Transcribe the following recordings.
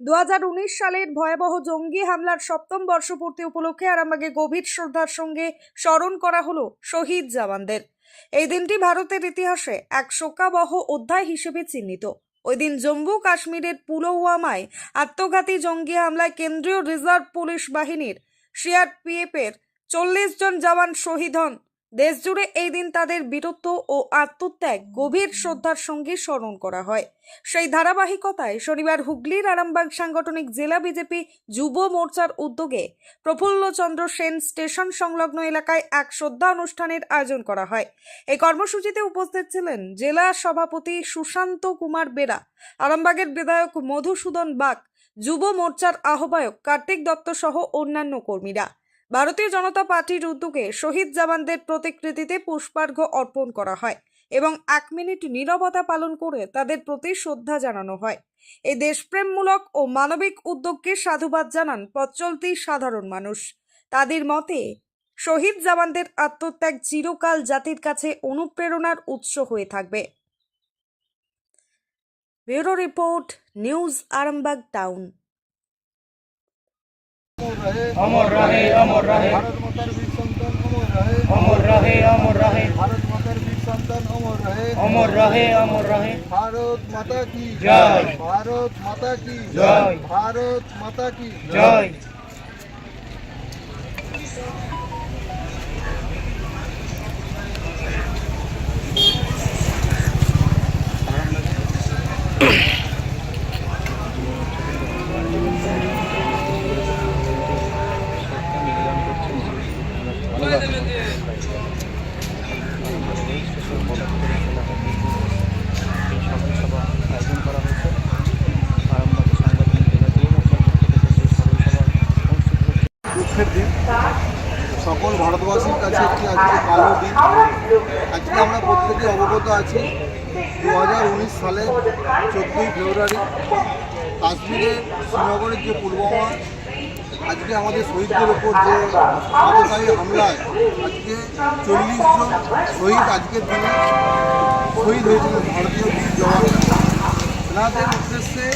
দু হাজার উনিশ সালের ভয়াবহ জঙ্গি হামলার সপ্তম বর্ষপূর্তি উপলক্ষে আরামবাগে গভীর শ্রদ্ধার সঙ্গে স্মরণ করা হলো শহীদ জওয়ানদের। এই দিনটি ভারতের ইতিহাসে এক শোকাবহ অধ্যায় হিসেবে চিহ্নিত। ওই দিন জম্মু কাশ্মীরের পুলওয়ামায় আত্মঘাতী জঙ্গি হামলায় কেন্দ্রীয় রিজার্ভ পুলিশ বাহিনীর সিআরপিএফ এর চল্লিশ জন জওয়ান শহীদ হন। দেশজুড়ে এই দিন তাদের বীরত্ব ও আত্মত্যাগ গভীর শ্রদ্ধার সঙ্গে স্মরণ করা হয়। সেই ধারাবাহিকতায় শনিবার হুগলির আরামবাগ সাংগঠনিক জেলা বিজেপি যুব মোর্চার উদ্যোগে প্রফুল্লচন্দ্র সেন স্টেশন সংলগ্ন এলাকায় এক শ্রদ্ধা অনুষ্ঠানের আয়োজন করা হয়। এই কর্মসূচিতে উপস্থিত ছিলেন জেলা সভাপতি সুশান্ত কুমার বেরা, আরামবাগের বিধায়ক মধুসূদন বাগ, যুব মোর্চার আহ্বায়ক কার্তিক দত্ত সহ অন্যান্য কর্মীরা। ভারতীয় জনতা পার্টির উদ্যোগে শহীদ জওয়ানদের প্রতিকৃতিতে পুষ্পার্ঘ্য অর্পণ করা হয় এবং এক মিনিট নীরবতা পালন করে তাদের প্রতি শ্রদ্ধা জানানো হয়। এই দেশপ্রেমমূলক ও মানবিক উদ্যোগকে সাধুবাদ জানান পথচলতি সাধারণ মানুষ। তাদের মতে, শহীদ জওয়ানদের আত্মত্যাগ চিরকাল জাতির কাছে অনুপ্রেরণার উৎস হয়ে থাকবে। Bureau report, news Arambagh town. অমর রহে অমর রহে ভারত মাতার বীর সন্তান অমর রহে অমর রহে অমর রহে ভারত মাতার বীর সন্তান অমর রহে অমর রহে অমর রহে ভারত মাতা কি জয়। ভারত মাতা কি জয়। ভারত মাতা কি জয় দুঃখের দিন সকল ভারতবাসীর কাছে একটি আজকে কালো দিন আজকে আমরা প্রত্যেকে অবগত আছি দু হাজার উনিশ সালে চোদ্দোই ফেব্রুয়ারি কাশ্মীরে শ্রীনগরের যে পুলওয়ামা, আজকে আমাদের শহীদদের ওপর যে হতকারী হামলায় আজকে চল্লিশ জন শহীদ আজকের দিনে শহীদ হয়েছিলেন ভারতীয় বীর জওয়ানরা ওনাদের উদ্দেশ্যে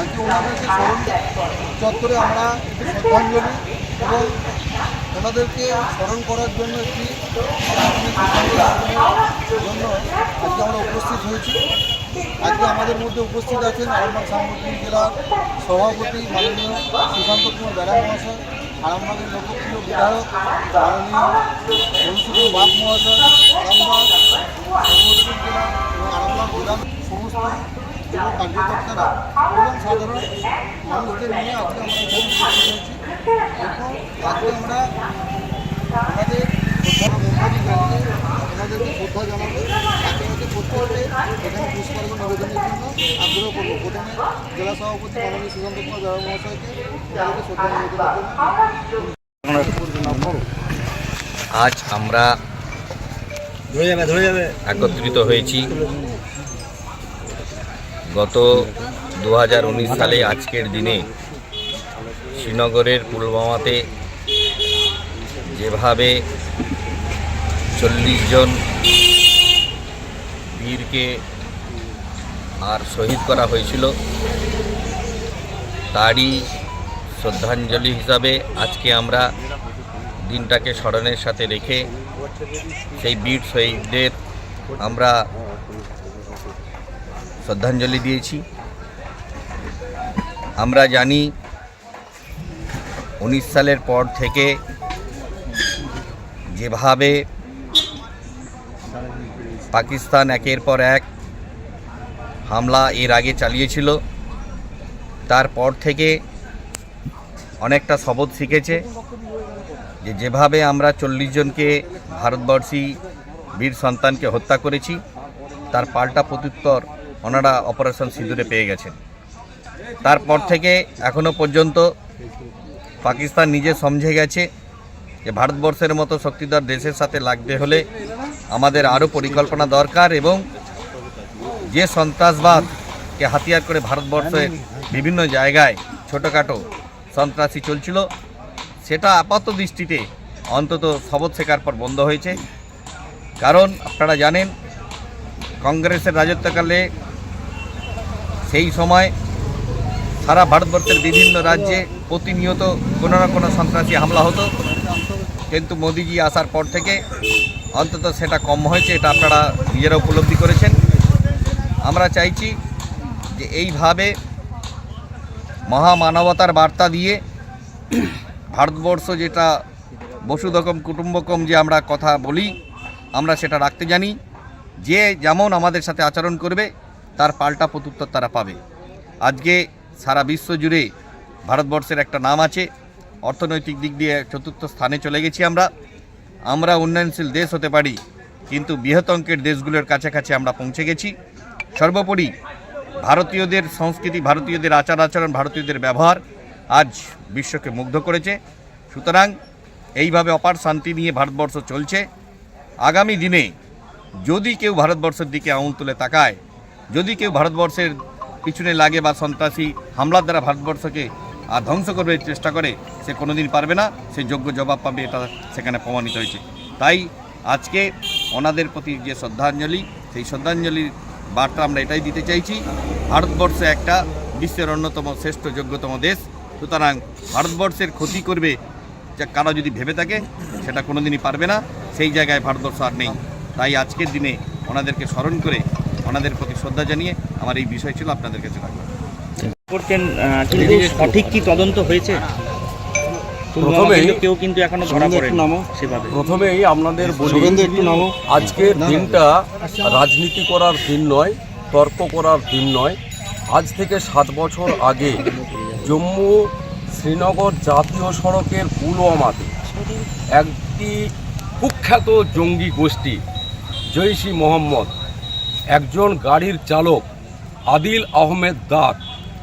আজকে ওনাদেরকে স্মরণ চত্বরে আমরা শ্রদ্ধাঞ্জলি এবং ওনাদেরকে স্মরণ করার জন্য একটি জন্য আজকে আমরা উপস্থিত হয়েছি। আজকে আমাদের মধ্যে উপস্থিত আছেন আরামবাগ সাংগঠনিক জেলার সভাপতি মাননীয় সুশান্ত কুমার বেড়া মহাশয় আরামবাগের লোকপ্রিয় বিধায়ক মাননীয় মধুসূদন বাগ মহাশয়, আরামবাগ সাংগঠনিক জেলা এবং আরামবাগ বিধান সমস্ত কার্যকর্তারা এবং সাধারণ মানুষদের নিয়ে আজকে আমরা এখানে উপস্থিত হয়েছি এবং আজকে আমরা আমাদের শ্রদ্ধা শ্রদ্ধা জানাব। একে একে এখানে পুষ্পার্ঘ নিবেদনের জন্য আগ্রহ করব। প্রথমে জেলা সভাপতি মাননীয় সুশান্ত কুমার জয় মহাশয়কে তাদেরকে শ্রদ্ধা নিবেদনের জন্য আজ আমরা একত্রিত হয়েছি। গত দুহাজার উনিশ সালে আজকের দিনে শ্রীনগরের পুলওয়ামাতে যেভাবে চল্লিশ জন বীরকে আর শহীদ করা হয়েছিল। তারই শ্রদ্ধাঞ্জলি হিসাবে আজকে আমরা দিনটাকে স্মরণের সাথে রেখে সেই বীর শহীদদের আমরা শ্রদ্ধাঞ্জলি দিয়েছি। আমরা জানি উনিশ সালের পর থেকে যেভাবে পাকিস্তান একের পর এক হামলা এর আগে চালিয়েছিল। তারপর থেকে অনেকটা শপথ শিখেছে যে যেভাবে আমরা চল্লিশ জনকে ভারতবর্ষী বীর সন্তানকে হত্যা করেছি, তার পাল্টা প্রত্যুত্তর ওনারা অপারেশন সিঁদুরে পেয়ে গেছেন। তারপর থেকে এখনও পর্যন্ত পাকিস্তান নিজে সমঝে গেছে যে ভারতবর্ষের মতো শক্তিধর দেশের সাথে লাগতে হলে আমাদের আরও পরিকল্পনা দরকার এবং যে সন্ত্রাসবাদকে হাতিয়ার করে ভারতবর্ষের বিভিন্ন জায়গায় ছোটোখাটো সন্ত্রাসী চলছিল, সেটা আপাত দৃষ্টিতে অন্তত শপথ শেখার পর বন্ধ হয়েছে। কারণ আপনারা জানেন, কংগ্রেসের রাজত্বকালে সেই সময় সারা ভারতবর্ষের বিভিন্ন রাজ্যে প্রতিনিয়ত কোনো না কোনো সন্ত্রাসী হামলা হতো। কিন্তু মোদিজি আসার পর থেকে অন্তত সেটা কম হয়েছে, এটা আপনারা নিজেরা উপলব্ধি করেছেন। আমরা চাইছি যে এইভাবে মহামানবতার বার্তা দিয়ে ভারতবর্ষ যেটা বসুধকম, কুটুম্বকম যে আমরা কথা বলি, আমরা সেটা রাখতে জানি। যে যেমন আমাদের সাথে আচরণ করবে, তার পাল্টা প্রত্যুত্তর তারা পাবে। আজকে সারা বিশ্ব জুড়ে ভারতবর্ষের একটা নাম আছে, অর্থনৈতিক দিক দিয়ে চতুর্থ স্থানে চলে গেছি আমরা। আমরা উন্নয়নশীল দেশ হতে পারি, কিন্তু বৃহৎ অঙ্কের দেশগুলোর কাছাকাছি আমরা পৌঁছে গেছি। সর্বোপরি ভারতীয়দের সংস্কৃতি, ভারতীয়দের আচার আচরণ, ভারতীয়দের ব্যবহার আজ বিশ্বকে মুগ্ধ করেছে। সুতরাং এইভাবে অপার শান্তি নিয়ে ভারতবর্ষ চলছে। আগামী দিনে যদি কেউ ভারতবর্ষের দিকে আঙুল তুলে তাকায়, যদি কেউ ভারতবর্ষের পিছনে লাগে বা সন্ত্রাসী হামলার দ্বারা ভারতবর্ষকে আর ধ্বংস করবে চেষ্টা করে, সে কোনোদিন পারবে না, সে যোগ্য জবাব পাবে, এটা সেখানে প্রমাণিত হয়েছে। তাই আজকে ওনাদের প্রতি যে শ্রদ্ধাঞ্জলি, সেই শ্রদ্ধাঞ্জলির বার্তা আমরা এটাই দিতে চাইছি, ভারতবর্ষ একটা বিশ্বের অন্যতম শ্রেষ্ঠ যোগ্যতম দেশ, সুতরাং ভারতবর্ষের ক্ষতি করবে, যে কারও যদি ভেবে থাকে, সেটা কোনোদিনই পারবে না, সেই জায়গায় ভারতবর্ষ আর নেই। তাই আজকের দিনে ওনাদেরকে স্মরণ করে, ওনাদের প্রতি শ্রদ্ধা জানিয়ে আমার এই বিষয় ছিল, আপনাদের কাছে রাখলাম। করছেন কিন্তু সঠিক কি তদন্ত হয়েছে? প্রথমেই- কেউ কিন্তু এখনও ধরা পড়ে সেভাবে। প্রথমেই আপনাদের বলি আজকের দিনটা রাজনীতি করার দিন নয় তর্ক করার দিন নয়। আজ থেকে সাত বছর আগে জম্মু শ্রীনগর জাতীয় সড়কের পুলওয়ামাতে একটি কুখ্যাত জঙ্গি গোষ্ঠী জৈশি মোহাম্মদ একজন গাড়ির চালক আদিল আহমেদ দার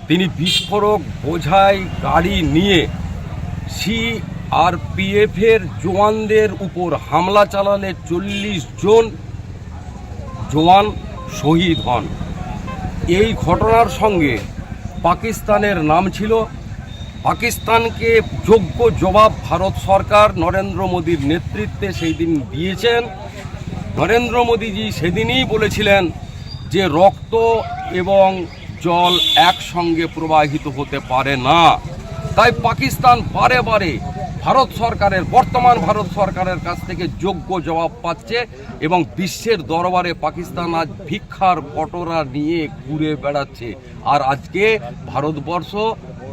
তিনি বিস্ফোরক বোঝাই গাড়ি নিয়ে সিআরপিএফের জওয়ানদের উপর হামলা চালালে চল্লিশ জন জওয়ান শহীদ হন। এই ঘটনার সঙ্গে পাকিস্তানের নাম ছিল পাকিস্তানকে যোগ্য জবাব ভারত সরকার নরেন্দ্র মোদীর নেতৃত্বে সেই দিন দিয়েছেন। নরেন্দ্র মোদীজি সেদিনই বলেছিলেন যে রক্ত এবং জল একসঙ্গে প্রবাহিত হতে পারে না। তাই পাকিস্তান বারে বারে ভারত সরকারের, বর্তমান ভারত সরকারের কাছ থেকে যোগ্য জবাব পাচ্ছে এবং বিশ্বের দরবারে পাকিস্তান আজ ভিক্ষার কটরা নিয়ে ঘুরে বেড়াচ্ছে। আর আজকে ভারতবর্ষ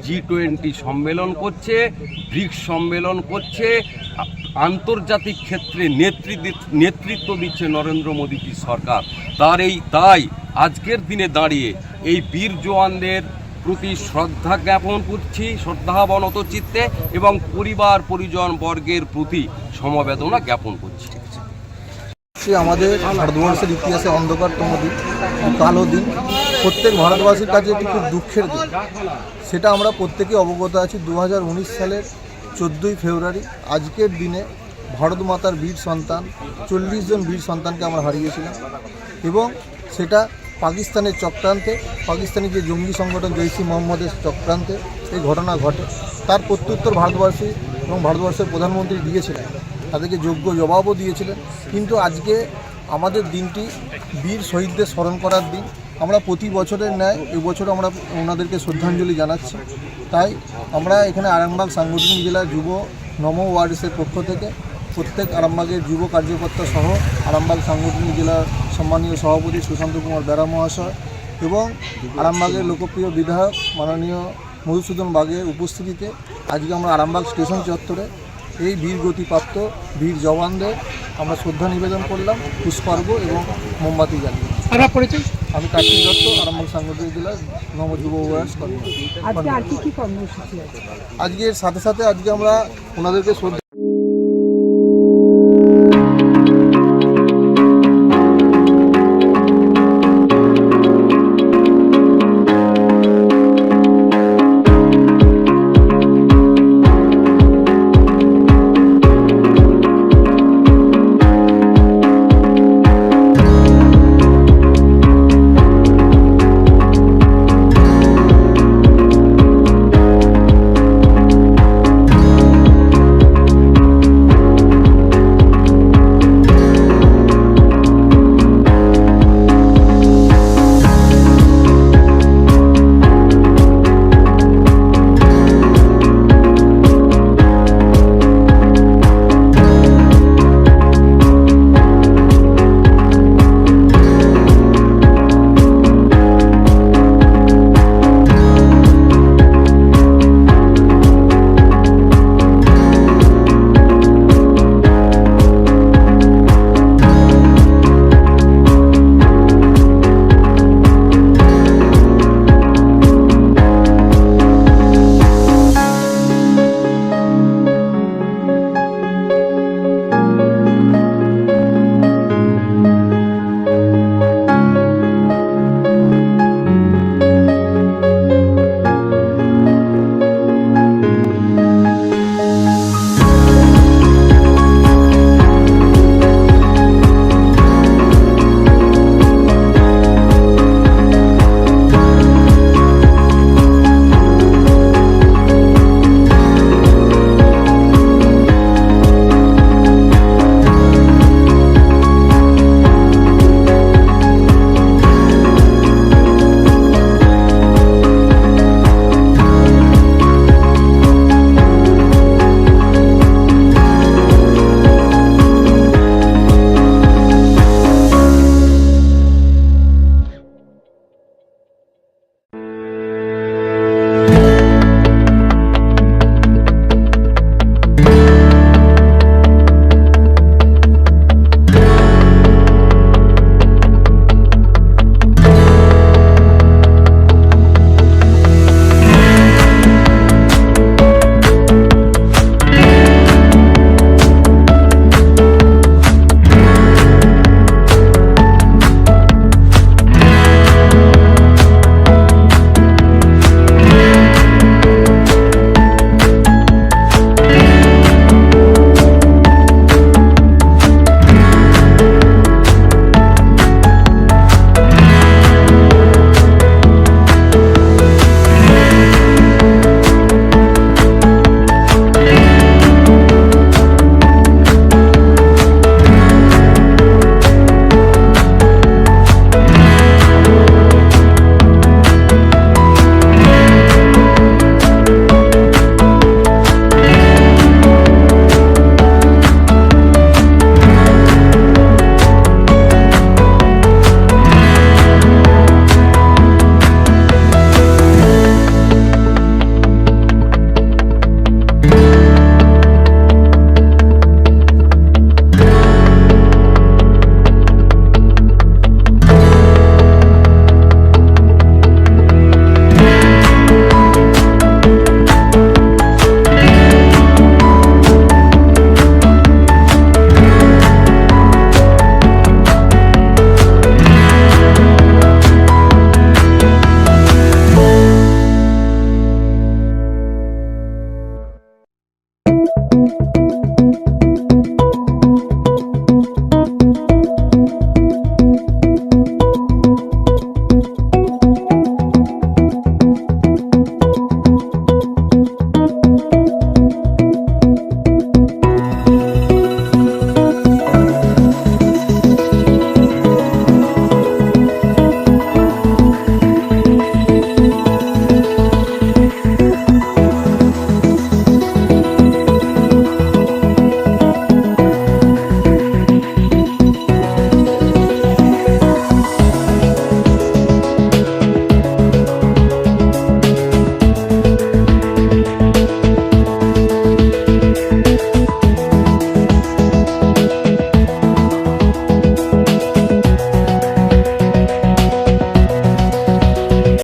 জি টোয়েন্টি সম্মেলন করছে, ব্রিক্স সম্মেলন করছে, আন্তর্জাতিক ক্ষেত্রে নেতৃত্ব নেতৃত্ব দিচ্ছে নরেন্দ্র মোদীজি সরকার। তার এই, তাই আজকের দিনে দাঁড়িয়ে এই বীর জওয়ানদের প্রতি শ্রদ্ধা জ্ঞাপন করছি, শ্রদ্ধাবনত চিত্তে এবং পরিবার, পরিজন বর্গের প্রতি সমবেদনা জ্ঞাপন করছি। সে আমাদের ভারতবর্ষের ইতিহাসে অন্ধকারতম দিন কালো দিন। প্রত্যেক ভারতবাসীর কাছে একটি খুব দুঃখের দিন। সেটা আমরা প্রত্যেকেই অবগত আছি। দু হাজার উনিশ সালের চোদ্দোই ফেব্রুয়ারি, আজকের দিনে ভারত মাতার বীর সন্তান, চল্লিশ জন বীর সন্তানকে আমরা হারিয়েছিলাম। এবং সেটা পাকিস্তানের চক্রান্তে, পাকিস্তানি যে জঙ্গি সংগঠন জৈশি মোহাম্মদের চক্রান্তে এই ঘটনা ঘটে। তার প্রত্যুত্তর ভারতবর্ষী এবং ভারতবর্ষের প্রধানমন্ত্রী দিয়েছিলেন। তাদেরকে যোগ্য জবাবও দিয়েছিলেন। কিন্তু আজকে আমাদের দিনটি বীর শহীদদের স্মরণ করার দিন। আমরা প্রতি বছরের ন্যায় এবছর আমরা ওনাদেরকে শ্রদ্ধাঞ্জলি জানাচ্ছি। তাই আমরা এখানে আরামবাগ সাংগঠনিক জেলার যুব নম ওয়ার্ডসের পক্ষ থেকে প্রত্যেক আরামবাগের যুব কার্যকর্তা সহ আরামবাগ সাংগঠনিক জেলার সম্মানীয় সভাপতি সুশান্ত কুমার বেরা মহাশয় এবং আরামবাগের লোকপ্রিয় বিধায়ক মাননীয় মধুসূদন বাগের উপস্থিতিতে আজকে আমরা আরামবাগ স্টেশন চত্বরে এই বীর গতিপ্রাপ্ত বীর জওয়ানদের আমরা শ্রদ্ধা নিবেদন করলাম পুষ্পার্ঘ এবং মোমবাতি জ্বালিয়ে। আমি কার্তিক দত্ত আরামবাগ সাংগঠনিক জেলার নব যুব ওয়ার্স কর্মী। আজকের সাথে সাথে আজকে আমরা ওনাদেরকে শ্রদ্ধা